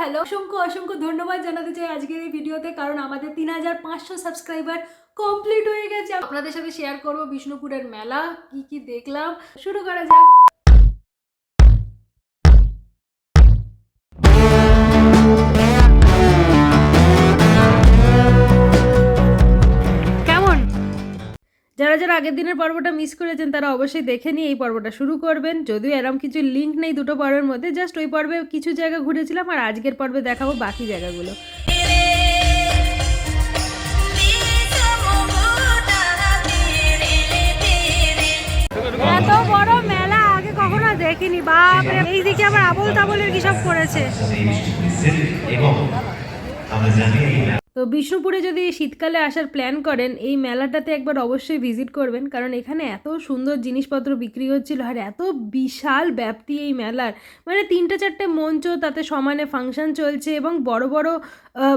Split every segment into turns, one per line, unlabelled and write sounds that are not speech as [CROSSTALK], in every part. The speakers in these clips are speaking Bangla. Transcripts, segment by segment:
হ্যালো, অসংখ্য অসংখ্য ধন্যবাদ জানাতে চাই আজকের এই ভিডিওতে, কারণ আমাদের তিন হাজার পাঁচশো সাবস্ক্রাইবার কমপ্লিট হয়ে গেছে। আপনাদের সাথে শেয়ার করব বিষ্ণুপুরের মেলা, কি কি দেখলাম। শুরু করা যাক। যারা আগের দিনের পর্বটা মিস করেছেন, তারা অবশ্যই দেখে নিয়ে এই পর্বটা শুরু করবেন। যদিও এরম কিছু লিঙ্ক নেই দুটো পর্বের মধ্যে জাস্ট ওই পর্বে কিছু জায়গা ঘুরেছিলাম আর আজকের পর্বে দেখাবো বাকি জায়গাগুলো। এত বড় মেলা আগে কখনো দেখিনি, বাপরে। এইদিকে আবার আবল তাবলের কি সব করেছে?
আমরা জানি
তো বিষ্ণুপুরে যদি শীতকালে আসার প্ল্যান করেন, এই মেলাটাতে একবার অবশ্যই ভিজিট করবেন। কারণ এখানে এত সুন্দর জিনিসপত্র বিক্রি হচ্ছিল আর এত বিশাল ব্যাপ্তি এই মেলার। মানে তিনটে চারটে মঞ্চ, তাতে সমানে ফাংশন চলছে এবং বড় বড়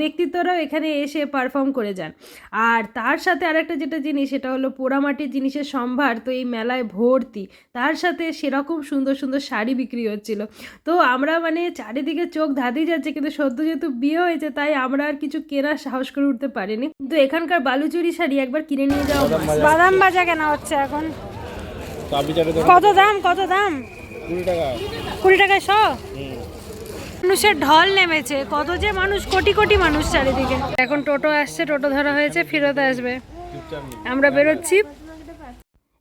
ব্যক্তিত্বরাও এখানে এসে পারফর্ম করে যান। আর তার সাথে আরেকটা যেটা জিনিস সেটা হলো পোড়ামাটির জিনিসের সম্ভার তো এই মেলায় ভর্তি। তার সাথে সেরকম সুন্দর সুন্দর শাড়ি বিক্রি হচ্ছিল। তো আমরা মানে চারিদিকে চোখ ধাঁধিয়ে যাচ্ছে কিন্তু সদ্য যেহেতু বিয়ে হয়েছে তাই আমরা আর কিছু কেনার সাহস করে উঠতে পারিনি। কিন্তু এখানকার বালুচুরি শাড়ি একবার কিনে নিয়ে যাওয়া
বাদাম বাজা কেনা হচ্ছে এখন।
তো
কত দাম কত দাম?
কুড়ি টাকা।
কুড়ি টাকায় শ? মানুষের ঢল নেমেছে। কত যে মানুষ, কোটি কোটি মানুষ চারিদিকে। এখন টোটো আসছে, টোটো ধরা হয়েছে, ফেরত আসবে। আমরা বেরোচ্ছি।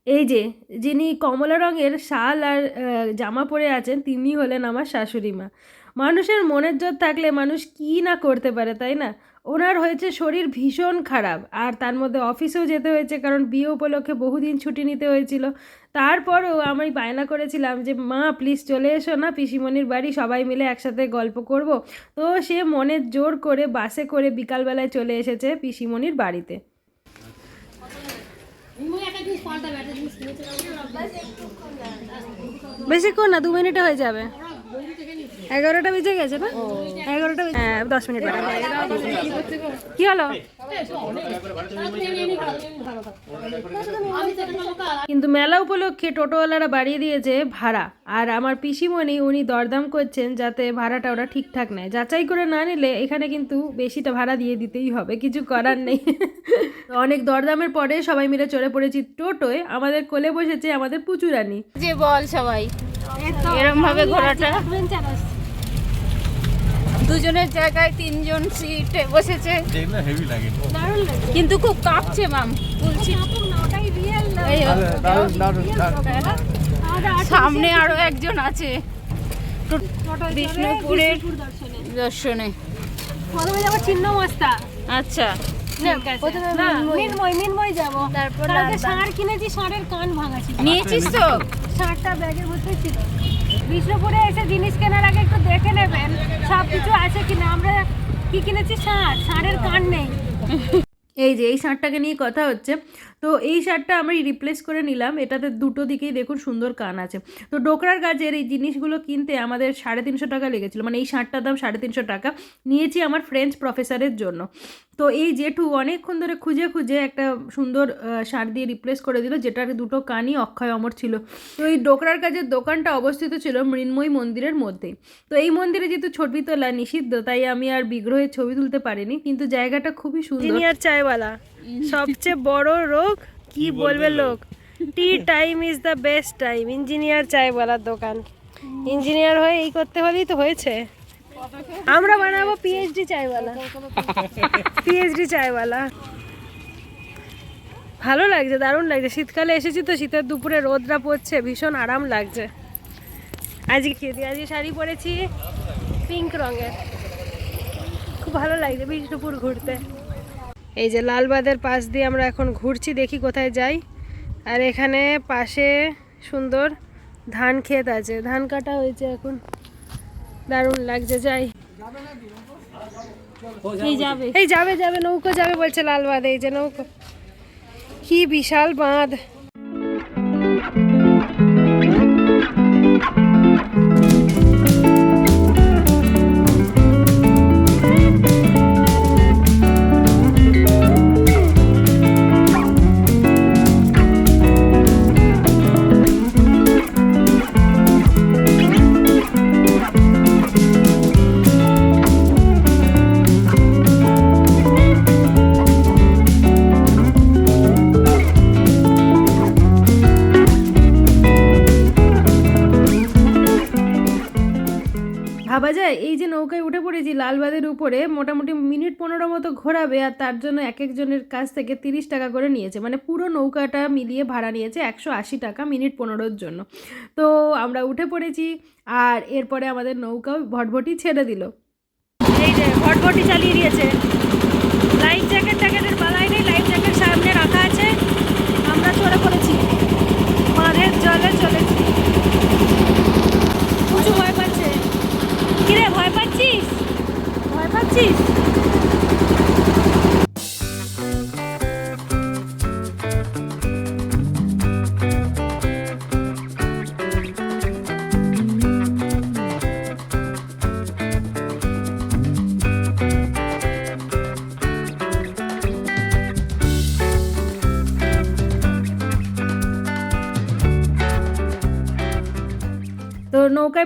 এই যে, যিনি কমলা রঙের শাল আর জামা পরে আছেন, তিনি হলেন আমার শাশুড়ি মা। মানুষের মনের জোর থাকলে মানুষ কি না করতে পারে, তাই না? ওনার হয়েছে শরীর ভীষণ খারাপ, আর তার মধ্যে অফিসেও যেতে হয়েছে, কারণ বিয়ে উপলক্ষে বহুদিন ছুটি নিতে হয়েছিল। তারপরেও আমি বায়না করেছিলাম যে মা প্লিজ চলে এসো না পিসিমণির বাড়ি সবাই মিলে একসাথে গল্প করব। তো সে মনের জোর করে বাসে করে বিকালবেলায় চলে এসেছে পিসিমণির বাড়িতে। বেশিক্ষণ না দু মিনিটে হয়ে যাবে। এগারোটা বেজে গেছে না? এগারোটা বেজে- হ্যাঁ দশ মিনিট। কি হলো? কিন্তু মেলা উপলক্ষে টোটোওয়ালারা বাড়িয়ে দিয়েছে ভাড়া। আর আমার পিসিমণি, উনি দরদাম করছেন যাতে ভাড়াটা ওরা ঠিকঠাক নেয়। যাচাই করে না নিলে এখানে কিন্তু বেশিটা ভাড়া দিয়ে দিতেই হবে, কিছু করার নেই। অনেক দরদামের পরে সবাই মিলে চড়ে পড়েছি টোটোয়। আমাদের কোলে বসেছে আমাদের পুচুরানি।
যে বল সবাই। এরম ভাবে ঘোরাটা। দুজনের জায়গায় তিনজন সিটে বসেছে।
হেভি
কিন্তু খুব কাঁপছে মাম এই সামনে আরও একজন আছে। বিষ্ণুপুরের দর্শনে।
প্রথমে যাব চিহ্ন মস্তা
আচ্ছা
তারপর ষাঁড় কিনেছি ষাঁড়ের কান ভাঙা
নিয়েছিস তো?
ষাঁড়টা ব্যাগের মধ্যে ছিল। বিষ্ণুপুরে এসে জিনিস কেনার আগে একটু দেখে নেবেন সব কিছু আছে কিনা। আমরা কি কিনেছি? ষাঁড় ষাঁড়ের কান নেই।
এই যে, এই সারটাকে নিয়ে কথা হচ্ছে। তো এই শার্টটা আমি রিপ্লেস করে নিলাম। এটাতে দুটো দিকেই দেখুন সুন্দর কান আছে। তো ডোকরার গাছের এই জিনিসগুলো কিনতে আমাদের সাড়ে তিনশো টাকা লেগেছিলো। মানে এই শার্টটার দাম সাড়ে তিনশো টাকা নিয়েছি আমার ফ্রেঞ্চ প্রফেসরের জন্য। তো এই জেঠু অনেকক্ষণ ধরে খুঁজে খুঁজে একটা সুন্দর শার্ট দিয়ে রিপ্লেস করে দিল, যেটার দুটো কানই অক্ষয় অমর ছিল। তো এই ডোকরার কাজের দোকানটা অবস্থিত ছিল মৃন্ময়ী মন্দিরের মধ্যেই তো এই মন্দিরে যেহেতু ছবি তোলা নিষিদ্ধ, তাই আমি আর বিগ্রহের ছবি তুলতে পারিনি। কিন্তু জায়গাটা খুবই সুন্দর।
আর চায়ওয়ালা। [LAUGHS] সবচেয়ে বড় রোগ? কি বলবে লোক? Tea time is the best time. Engineer চায়ওয়ালার দোকান। ইঞ্জিনিয়ার হয়ে এই করতে হলেই তো হয়েছে। আমরা বানাবো পিএইচডি চায়ওয়ালা পিএইচডি চায়ওয়ালা ভালো লাগছে দারুণ লাগছে। শীতকালে এসেছি তো শীতের দুপুরে রোদরা পড়ছে ভীষণ আরাম লাগছে। আজকে খেয়ে দিই আজকে শাড়ি পরেছি পিঙ্ক রঙের। খুব ভালো লাগছে বিষ্ণুপুর ঘুরতে। এই যে লালবাদের পাশ দিয়ে আমরা এখন ঘুরছি দেখি কোথায় যাই। আর এখানে পাশে সুন্দর ধান ক্ষেত আছে। ধান কাটা হয়েছে এখন। দারুণ লাগছে যাই। এই যাবে। এই যাবে যাবে নৌকো যাবে বলছে লালবাদ। এই যে নৌকো। কি বিশাল বাঁধ।
নৌকায় উঠে পড়েছি লালবাদের উপরে, মোটামুটি মিনিট পনেরো মতো ঘোরাবে আর তার জন্য এক একজনের কাছ থেকে তিরিশ টাকা করে নিয়েছে। মানে পুরো নৌকাটা মিলিয়ে ভাড়া নিয়েছে একশো আশি টাকা মিনিট পনেরোর জন্য। তো আমরা উঠে পড়েছি আর এরপরে আমাদের নৌকাও ভটভটি ছেড়ে দিল।
এই যে ভটভটি চালিয়ে দিয়েছে। লাইফ জ্যাকেট ট্যাকেটের বালাই নেই, লাইফ জ্যাকেট সামনে রাখা আছে। আমরা চলে পড়েছি। বাঁধের জলে চলেছি। উঁচু ভয় পাচ্ছে। কিরে, ভয় পাচ্ছিস? ভয় পাচ্ছিস?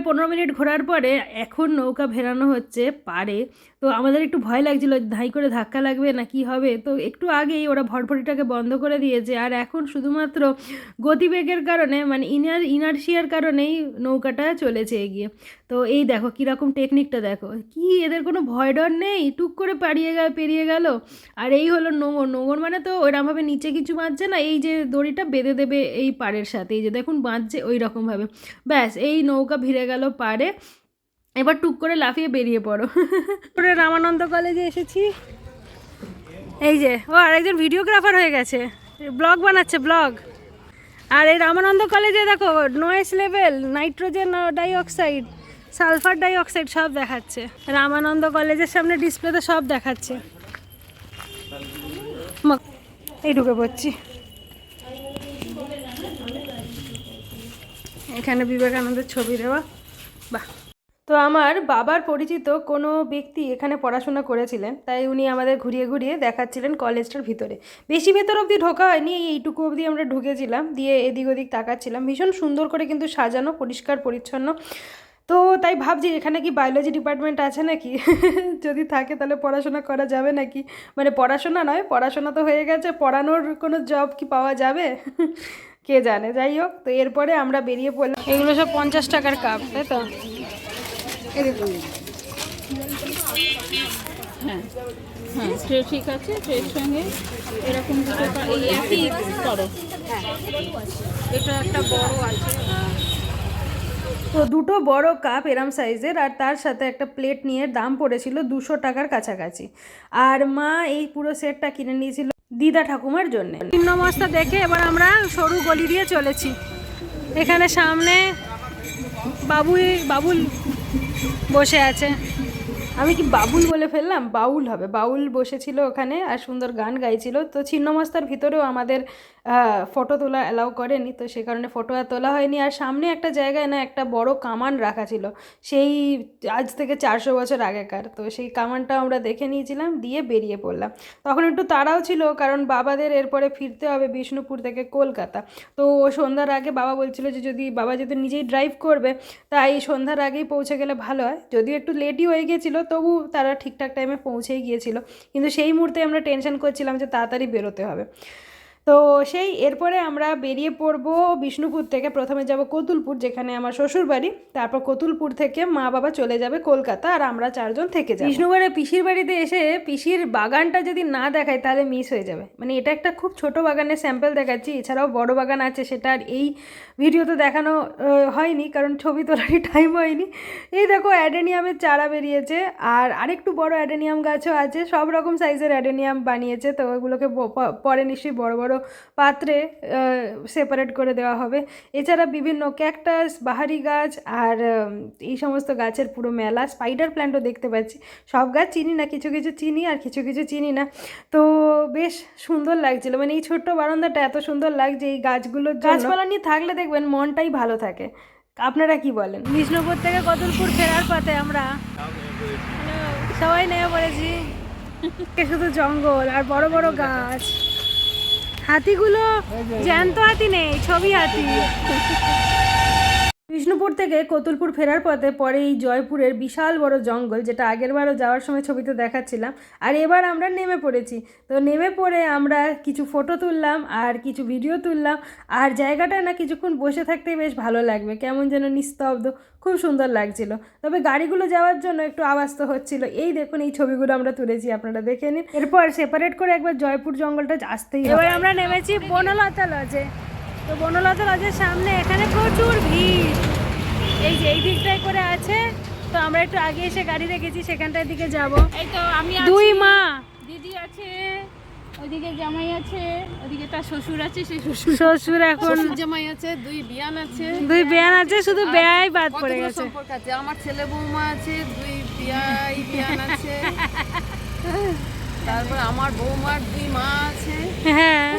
পনেরো মিনিট ঘোরার পরে এখন নৌকা ভেরানো হচ্ছে, পারে। তো আমাদের একটু ভয় লাগছিল, ধাই করে ধাক্কা লাগবে না কি হবে? তো একটু আগেই ওরা ভটভটিটাকে বন্ধ করে দিয়েছে, আর এখন শুধুমাত্র গতিবেগের কারণে মানে ইনার, ইনার্শিয়ার কারণেই নৌকাটা চলেছে এগিয়ে। তো এই দেখো কীরকম টেকনিকটা দেখো। কি এদের কোনো ভয় ডর নেই? টুক করে পাড়িয়ে গেল, পেরিয়ে গেল। আর এই হলো নোঙর। নোঙর মানে তো ওইরকমভাবে নিচে কিছু বাঁধছে না, এই যে দড়িটা বেঁধে দেবে এই পাড়ের সাথে। এই যে দেখুন বাঁধছে ওই রকমভাবে ব্যাস, এই নৌকা ভিড়ে গেল পাড়ে। এবার টুক করে লাফিয়ে বেরিয়ে পড়ো।
পরে রামানন্দ কলেজে এসেছি। এই যে, ও আরেকজন ভিডিওগ্রাফার হয়ে গেছে। ব্লগ বানাচ্ছে, ব্লগ। আর এই রামানন্দ কলেজে দেখো noise level nitrogen dioxide sulphur dioxide সব দেখাচ্ছে। রামানন্দ কলেজের সামনে ডিসপ্লেতে সব দেখাচ্ছে। এই ঢুকে পড়ছি। এখানে বিবেকানন্দের ছবি দেওয়া। বাহ।
তো আমার বাবার পরিচিত কোনো ব্যক্তি এখানে পড়াশোনা করেছিলেন, তাই উনি আমাদের ঘুরিয়ে ঘুরিয়ে দেখাচ্ছিলেন কলেজটার ভিতরে। বেশি ভেতর অবধি ঢোকা হয়নি, এই এইটুকু অবধি আমরা ঢুকেছিলাম, দিয়ে এদিক ওদিক তাকাচ্ছিলাম। ভীষণ সুন্দর করে কিন্তু সাজানো, পরিষ্কার, পরিচ্ছন্ন। তো তাই ভাবছি এখানে কি বায়োলজি ডিপার্টমেন্ট আছে নাকি? [LAUGHS] যদি থাকে তাহলে পড়াশোনা করা যাবে নাকি? মানে পড়াশোনা নয় পড়াশোনা তো হয়ে গেছে পড়ানোর কোনো জব কি পাওয়া যাবে? [LAUGHS] কে জানে যাই হোক তো এরপরে আমরা বেরিয়ে পড়লাম।
এগুলো সব পঞ্চাশ টাকার কাপ তাই তো?
হ্যাঁ ট্রে ঠিক আছে ট্রের সঙ্গে এরকম দুটো করো। এটা একটা বড় আছে।
তো দুটো বড় কাপ এরম সাইজের আর তার সাথে একটা প্লেট নিয়ে দাম পড়েছিল দুশো টাকার কাছাকাছি। আর মা এই পুরো সেটটা কিনে নিয়েছিল দিদা ঠাকুমার জন্য।
তিন মস্তা দেখে এবার আমরা সরু গলি দিয়ে চলেছি। এখানে সামনে বাবুই বাবুল বসে আছে।
আমি কি বাবুল বলে ফেললাম? বাউল হবে। বাউল বসেছিল ওখানে আর সুন্দর গান গাইছিল। তো ছিন্নমস্তার ভিতরেও আমাদের ফটো তোলা অ্যালাউ করেনি, তো সে কারণে ফটো আর তোলা হয়নি। আর সামনে একটা জায়গায় না একটা বড় কামান রাখা ছিল, সেই আজ থেকে চারশো বছর আগেকার। তো সেই কামানটা আমরা দেখে নিয়েছিলাম, দিয়ে বেরিয়ে পড়লাম। তখন একটু তাড়াও ছিল, কারণ বাবাদের এরপরে ফিরতে হবে বিষ্ণুপুর থেকে কলকাতা। তো সন্ধ্যার আগে বাবা বলছিল যে, যদি বাবা যদি নিজেই ড্রাইভ করবে, তাই সন্ধ্যার আগেই পৌঁছে গেলে ভালো হয়। যদিও একটু লেটই হয়ে গিয়েছিল তবু তারা ঠিকঠাক টাইমে পৌঁছেই গিয়েছিল। কিন্তু সেই মুহূর্তে আমরা টেনশন করছিলাম যে তাড়াতাড়ি বেরোতে হবে। তো সেই এরপরে আমরা বেরিয়ে পড়ব বিষ্ণুপুর থেকে। প্রথমে যাব কতুলপুর, যেখানে আমার শ্বশুর বাড়ি তারপর কতুলপুর থেকে মা বাবা চলে যাবে কলকাতা, আর আমরা চারজন থেকে যাব। বিষ্ণুপুরে পিসির বাড়িতে এসে পিসির বাগানটা যদি না দেখায় তাহলে মিস হয়ে যাবে। মানে এটা একটা খুব ছোট বাগানের স্যাম্পল দেখাচ্ছি, এছাড়াও বড় বাগান আছে, সেটা আর এই ভিডিওতে দেখানো হয়নি, কারণ ছবি তোলারই টাইম হয়নি। এই দেখো, অ্যাডেনিয়ামের চারা বেরিয়েছে, আর আরেকটু বড় অ্যাডেনিয়াম গাছও আছে, সব রকম সাইজের অ্যাডেনিয়াম বানিয়েছে, তো ওগুলোকে পরে নিশ্চয়ই বড় বড় পাত্রে সেপারেট করে দেওয়া হবে। এছাড়া বিভিন্ন ক্যাকটাস বাহারি গাছ আর এই সমস্ত গাছের পুরো মেলা স্পাইডার প্ল্যান্টও দেখতে পাচ্ছি। সব গাছ চিনি না কিছু কিছু চিনি আর কিছু কিছু চিনি না। তো বেশ সুন্দর লাগছিল। মানে এই ছোট্ট বারান্দাটা এত সুন্দর লাগছে এই গাছগুলোর জন্য। গাছপালা নিয়ে থাকলে দেখবেন মনটাই ভালো থাকে। আপনারা কি বলেন?
বিষ্ণুপুর থেকে কতুলপুর ফেরার পথে আমরা সবাই নেমে পড়েছি। [LAUGHS] শুধু জঙ্গল আর বড় বড় গাছ। হাতিগুলো জ্যান্ত হাতি নেই ছবি হাতি।
বিষ্ণুপুর থেকে কতুলপুর ফেরার পথে পরে এই জয়পুরের বিশাল বড় জঙ্গল, যেটা আগেরবারও যাওয়ার সময় ছবিতে দেখাচ্ছিলাম। আর এবার আমরা নেমে পড়েছি। তো নেমে পড়ে আমরা কিছু ফটো তুললাম আর কিছু ভিডিও তুললাম। আর জায়গাটা না কিছুক্ষণ বসে থাকতেই বেশ ভালো লাগবে। কেমন যেন নিস্তব্ধ, খুব সুন্দর লাগছিল। তবে গাড়িগুলো যাওয়ার জন্য একটু আওয়াজ তো হচ্ছিল। এই দেখুন, এই ছবিগুলো আমরা তুলেছি, আপনারা দেখে নিন। এরপর সেপারেট করে একবার জয়পুর জঙ্গলটা আসতেই
এবার আমরা নেমেছি বনলতা লজে তো বনলতা লজের সামনে এখানে প্রচুর ভিড়। এই যে এই দিকটায় করে আছে। তো আমরা একটু আগে এসে গাড়ি রেখেছি সেখানটার দিকে যাব।
এই তো আমি
দুই মা।
দিদি আছে ওদিকে জামাই আছে ওদিকে তার শ্বশুর আছে সেই শ্বশুর
শ্বশুর এখন
জামাই আছে দুই বিয়ান আছে।
দুই বেয়ান আছে শুধু বেয়াই বাদ পড়ে গেছে।
সম্পর্ক আছে? আমার ছেলে বৌমা আছে দুই বিয়াই বিয়ান আছে। [LAUGHS] তারপর আমার বৌমার দুই মা আছে।
হ্যাঁ।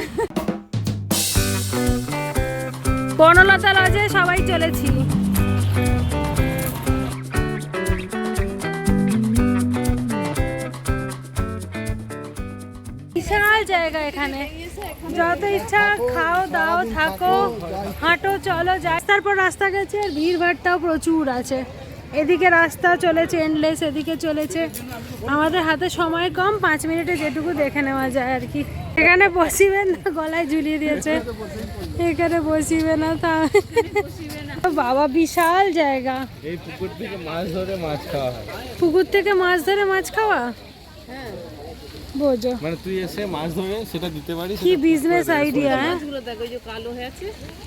বনলতা লজে সবাই চলেছি। বিশাল জায়গা এখানে। যত ইচ্ছা খাও, দাও, থাকো, হাঁটো, চলো, যাই। তারপর রাস্তা গেছে আর ভিড় ভাড়টাও প্রচুর আছে। এদিকে রাস্তা চলেছে এন্ডলেস এদিকে চলেছে। আমাদের হাতে সময় কম পাঁচ মিনিটে যেটুকু দেখে নেওয়া যায় আর কি। এখানে বসিবে না গলায় ঝুলিয়ে দিয়েছে। এখানে বসিবে না তা বাবা বিশাল জায়গা।
পুকুর থেকে মাছ ধরে মাছ খাওয়া
পুকুর থেকে মাছ ধরে মাছ খাওয়া? বোঝো
মানে তুই এসে মাছ ধরে সেটা দিতে পারিস
কি বিজনেস আইডিয়া হ্যাঁ
এগুলো দেখো ওই যে কালো হয়ে আছে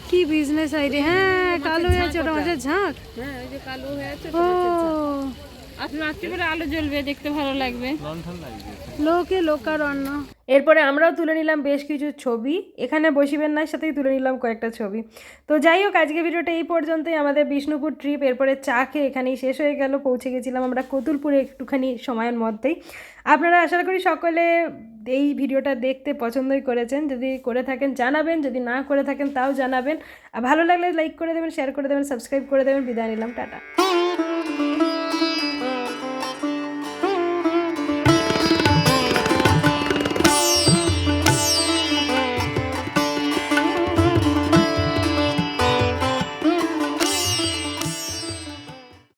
কি বিজনেস আইডিয়া হ্যাঁ কালো হয়ে আছে ওটা মাছের ঝাঁক
হ্যাঁ ওই যে কালো হয়ে আছে
ও
আর রাত্রিবেলা আলো জ্বলবে দেখতে ভালো
লাগবে।
লোকে লোকারণ্য।
এরপরে আমরাও তুলে নিলাম বেশ কিছু ছবি। এখানে বসিবেন না সাথেই তুলে নিলাম কয়েকটা ছবি। তো যাই হোক আজকে ভিডিওটা এই পর্যন্তই। আমাদের বিষ্ণুপুর ট্রিপ এরপরে চা খেয়ে এখানেই শেষ হয়ে গেল। পৌঁছে গেছিলাম আমরা কতুলপুরে একটুখানি সময়ের মধ্যেই। আপনারা আশা করি সকলে এই ভিডিওটা দেখতে পছন্দই করেছেন। যদি করে থাকেন জানাবেন। যদি না করে থাকেন তাও জানাবেন। আর ভালো লাগলে লাইক করে দেবেন শেয়ার করে দেবেন সাবস্ক্রাইব করে দেবেন। বিদায় নিলাম টাটা।